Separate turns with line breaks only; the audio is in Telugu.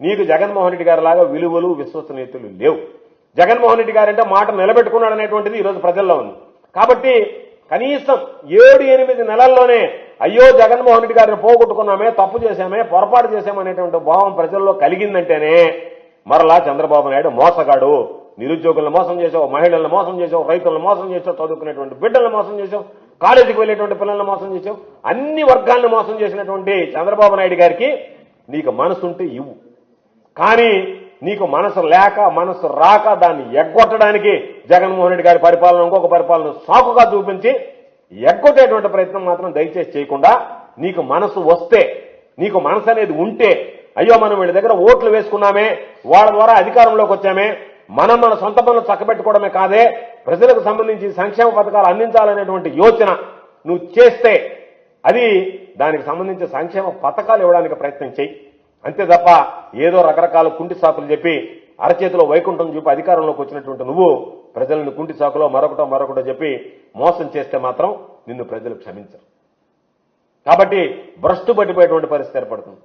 నీకు జగన్మోహన్ రెడ్డి గారి లాగా విలువలు విశ్వసనీయతలు లేవు. జగన్మోహన్ రెడ్డి గారంటే మాట నిలబెట్టుకున్నాడు అనేటువంటిది ఈరోజు ప్రజల్లో ఉంది. కాబట్టి కనీసం ఏడు ఎనిమిది నెలల్లోనే అయ్యో జగన్మోహన్ రెడ్డి గారిని పోగొట్టుకున్నామే తప్పు చేశామే పొరపాటు చేశామనేటువంటి భావం ప్రజల్లో కలిగిందంటేనే మరలా చంద్రబాబు నాయుడు మోసగాడు. నిరుద్యోగులను మోసం చేసావు మహిళలను మోసం చేసావు రైతులను మోసం చేసావు చదువుకునేటువంటి బిడ్డలను మోసం చేసావు కాలేజీకి వెళ్ళేటువంటి పిల్లలను మోసం చేసావు అన్ని వర్గాలను మోసం చేసినటువంటి చంద్రబాబు నాయుడు గారికి నీకు మనసుంటే ఇవ్వు. కానీ నీకు మనసు లేక మనసు రాక దాన్ని ఎగ్గొట్టడానికి జగన్మోహన్ రెడ్డి గారి పరిపాలన ఇంకొక పరిపాలన సాకుగా చూపించి ఎగ్గొట్టేటువంటి ప్రయత్నం మాత్రం దయచేసి చేయకుండా నీకు మనసు వస్తే నీకు మనసు అనేది ఉంటే అయ్యో మనం వీళ్ళ దగ్గర ఓట్లు వేసుకున్నామే వాళ్ళ ద్వారా అధికారంలోకి వచ్చామే మనం మన సొంత పనులు చక్కబెట్టుకోవడమే కాదే ప్రజలకు సంబంధించి సంక్షేమ పథకాలు అందించాలనేటువంటి యోచన నువ్వు చేస్తే అది దానికి సంబంధించి సంక్షేమ పథకాలు ఇవ్వడానికి ప్రయత్నం చేయి. అంతే తప్ప ఏదో రకరకాల కుంటి సాకులు చెప్పి అరచేతిలో వైకుంఠం చూపి అధికారంలోకి వచ్చినటువంటి నువ్వు ప్రజలను కుంటి సాకులో మరొకటో మరొకటో చెప్పి మోసం చేస్తే మాత్రం నిన్ను ప్రజలు క్షమించరు. కాబట్టి భ్రష్టు పట్టిపోయేటువంటి పరిస్థితి ఏర్పడుతుంది.